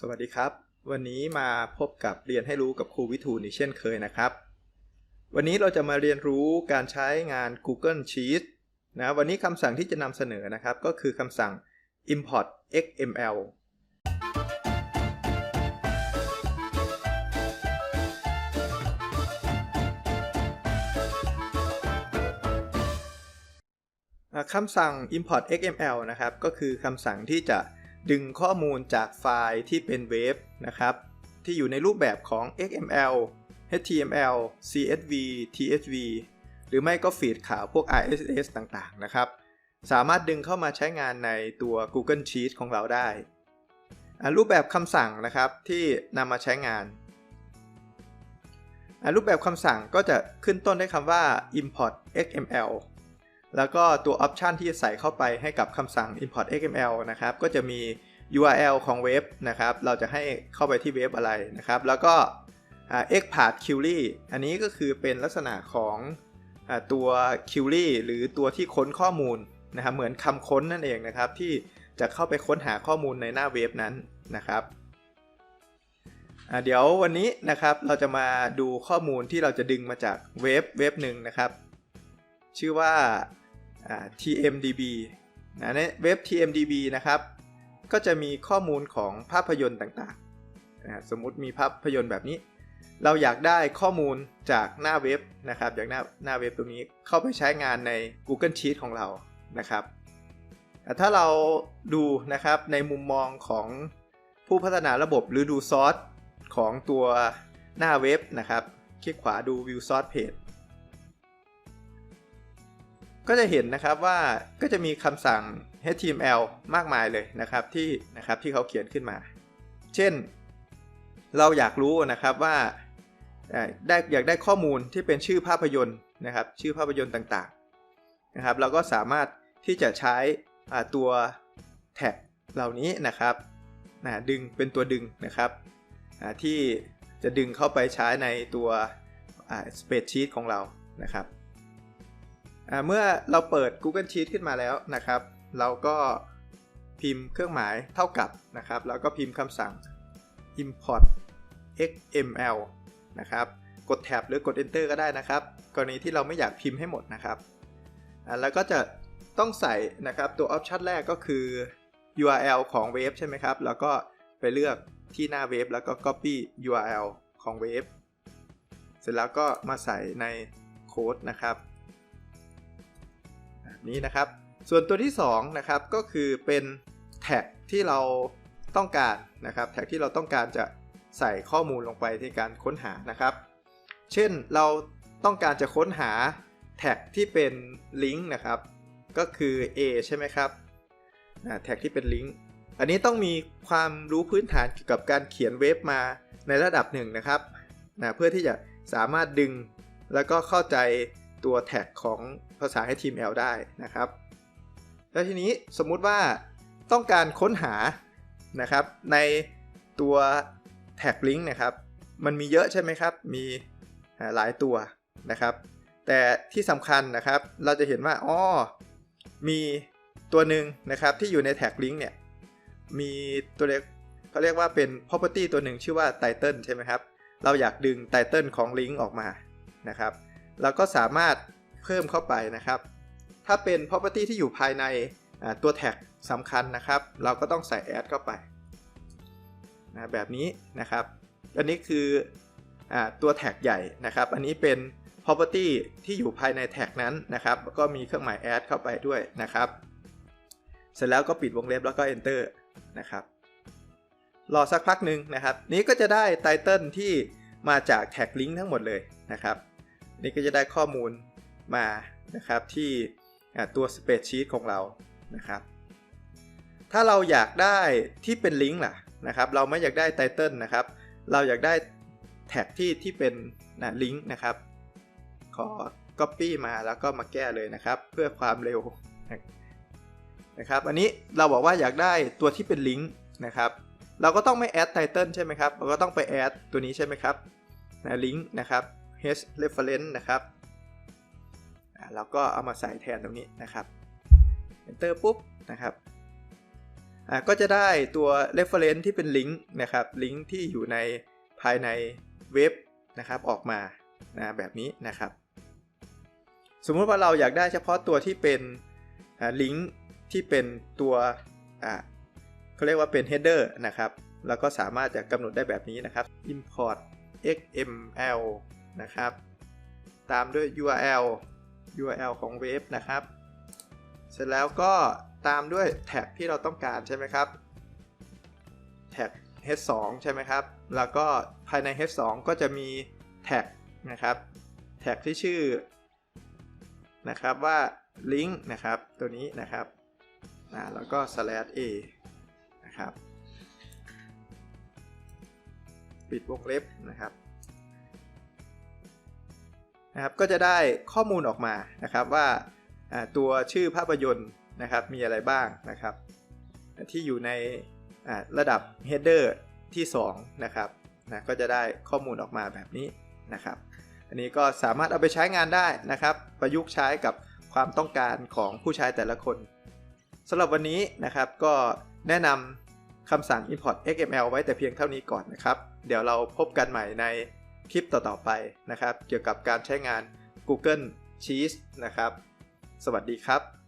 สวัสดีครับ วันนี้มาพบกับเรียนให้รู้กับครูวิทูลอีกเช่นเคยนะครับ วันนี้เราจะมาเรียนรู้การใช้งาน Google Sheets นะวันนี้คำสั่งที่จะนำเสนอนะครับ ก็คือคำสั่ง import xml คำสั่ง import xml นะครับ ก็คือคำสั่งที่จะ ดึงข้อมูลจากไฟล์ที่เป็นเวฟนะครับ ที่อยู่ในรูปแบบของ XML HTML CSV TSV หรือไม่ก็ฟีดข่าวพวก RSS ต่างๆ นะครับ สามารถดึงเข้ามาใช้งานในตัว Google Sheets ของเราได้ รูปแบบคำสั่งนะครับที่นำมาใช้งาน รูปแบบคำสั่งก็จะขึ้นต้นด้วยคำว่า import xml แล้วก็ตัวออปชันที่จะใส่เข้าไปให้กับคำสั่ง import xml นะครับ ก็จะมี URL ของเว็บนะครับ เราจะให้เข้าไปที่เว็บอะไรนะครับ แล้วก็ xpath query อันนี้ก็คือเป็นลักษณะของอตัว query หรือตัวที่ค้นข้อมูลนะครับเหมือนคำค้นนั่นเองนะครับ ที่จะเข้าไปค้นหาข้อมูลในหน้าเว็บนั้นนะครับเดี๋ยววันนี้นะครับเราจะมาดูข้อมูลที่เราจะดึงมาจากเว็บเว็บหนึ่งนะครับ ชื่อว่า TMDB นะในเว็บ TMDB นะครับ ก็จะมีข้อมูลของภาพยนตร์ต่างๆนะสมมุติมีภาพยนตร์แบบนี้ เราอยากได้ข้อมูลจากหน้าเว็บนะครับ จากหน้าหน้าเว็บตรงนี้เข้าไปใช้งานใน Google Sheet ของเรานะครับถ้าเราดูนะครับในมุมมองของผู้พัฒนาระบบหรือดูซอสของตัวหน้าเว็บนะครับ คลิกขวาดู View Source Page ก็จะเห็นนะครับว่าก็จะมีคำสั่ง HTML มากมายเลยนะครับที่นะครับที่เขาเขียนขึ้นมา เช่น เราอยากรู้นะครับว่าได้อยากได้ข้อมูลที่เป็นชื่อภาพยนตร์นะครับ ชื่อภาพยนตร์ต่างๆนะครับ เราก็สามารถที่จะใช้ตัวแท็กเหล่านี้นะครับนะดึงเป็นตัวดึงนะครับที่จะดึงเข้าไปใช้ในตัวสเปซชีตของเรานะครับ เมื่อเราเปิด Google Sheet ขึ้นมาแล้วนะครับ เราก็พิมพ์เครื่องหมายเท่ากับนะครับ แล้วก็พิมพ์คำสั่ง import xml นะครับ กดแท็บหรือกด enter ก็ได้นะครับ กรณีที่เราไม่อยากพิมพ์ให้หมดนะครับอ่าแล้วก็จะต้องใส่นะครับตัว option แรกก็คือ URL ของเว็บใช่ไหมครับ แล้วก็ไปเลือกที่หน้าเว็บแล้วก็ copy URL ของเว็บ เสร็จแล้วก็มาใส่ในโค้ดนะครับ นี้นะครับ ส่วนตัวที่2นะครับก็คือเป็นแท็กที่เราต้องการนะครับ แท็กที่เราต้องการจะใส่ข้อมูลลงไปในการค้นหานะครับ เช่นเราต้องการจะค้นหาแท็กที่เป็นลิงก์นะครับ ก็คือ A ใช่ไหมครับแท็กที่เป็นลิงก์อันนี้ต้องมีความรู้พื้นฐานเกี่ยวกับการเขียนเว็บมาในระดับหนึ่งนะครับนะเพื่อที่จะสามารถดึงแล้วก็เข้าใจ ตัวแท็กของภาษา HTML ได้นะครับ แล้วทีนี้สมมุติว่าต้องการค้นหานะครับในตัวแท็กลิงก์นะครับ มันมีเยอะใช่ไหมครับ มีหลายตัวนะครับ แต่ที่สำคัญนะครับ เราจะเห็นว่าอ๋อมีตัวหนึ่งนะครับที่อยู่ในแท็กลิงก์เนี่ย มีตัวเรียกเขาเรียกว่าเป็น property ตัวหนึ่งชื่อว่า title ใช่ไหมครับ เราอยากดึง title ของลิงก์ออกมานะครับ เราก็สามารถเพิ่มเข้าไปนะครับ ถ้าเป็น property ที่อยู่ภายในตัวแท็กสำคัญนะครับ เราก็ต้องใส่ add เข้าไปนะแบบนี้นะครับ อันนี้คืออตัวแท็กใหญ่นะครับ อันนี้เป็น property ที่อยู่ภายในแท็กนั้นนะครับ ก็มีเครื่องหมาย add เข้าไปด้วยนะครับ เสร็จแล้วก็ปิดวงเล็บแล้วก็ enter นะครับรอสักพักหนึ่งนะครับ นี้ก็จะได้ title ที่มาจากแท็กลิงก์ทั้งหมดเลยนะครับ นี่ก็จะได้ข้อมูลมานะครับที่ตัว Spreadsheet ของเรานะครับ ถ้าเราอยากได้ที่เป็นลิงก์ล่ะนะครับ เราไม่อยากได้ไตเติลนะครับ เราอยากได้แท็กที่ที่เป็นนะลิงก์นะครับ ขอ Copy มาแล้วก็มาแก้เลยนะครับ เพื่อความเร็วนะครับ อันนี้เราบอกว่าอยากได้ตัวที่เป็นลิงก์นะครับ เราก็ต้องไม่แอดไตเติลใช่ไหมครับ เราก็ต้องไปแอดตัวนี้ใช่ไหมครับนะลิงก์นะครับ h reference นะครับเราก็เอามาใส่แทนตรงนี้นะครับ enter ปุ๊บนะครับอ่าก็จะได้ตัว reference ที่เป็นลิงก์นะครับลิงก์ที่อยู่ในภายในเว็บนะครับออกมานะแบบนี้นะครับ สมมุติว่าเราอยากได้เฉพาะตัวที่เป็นลิงก์ที่เป็นตัวอ่าเขาเรียกว่าเป็น header นะครับเราก็สามารถจะกำหนดได้แบบนี้นะครับ import xml นะครับ ตามด้วย url url ของเว็บนะครับ เสร็จแล้วก็ตามด้วยแท็กที่เราต้องการใช่ไหมครับ แท็ก h2 ใช่ไหมครับ แล้วก็ภายใน h2 ก็จะมีแท็กนะครับ แท็กที่ชื่อนะครับว่า link นะครับ ตัวนี้นะครับแล้วก็ slash a นะครับ ปิดวงเล็บนะครับ นะครับก็จะได้ข้อมูลออกมานะครับว่าตัวชื่อภาพยนตร์นะครับมีอะไรบ้างนะครับที่อยู่ในระดับ header ที่2นะครับนะก็จะได้ข้อมูลออกมาแบบนี้นะครับ อันนี้ก็สามารถเอาไปใช้งานได้นะครับ ประยุกต์ใช้กับความต้องการของผู้ใช้แต่ละคนสำหรับวันนี้นะครับก็แนะนำคำสั่ง import xml ไว้แต่เพียงเท่านี้ก่อนนะครับ เดี๋ยวเราพบกันใหม่ใน คลิปต่อๆไปนะครับ เกี่ยวกับการใช้งาน Google Sheets นะครับ สวัสดีครับ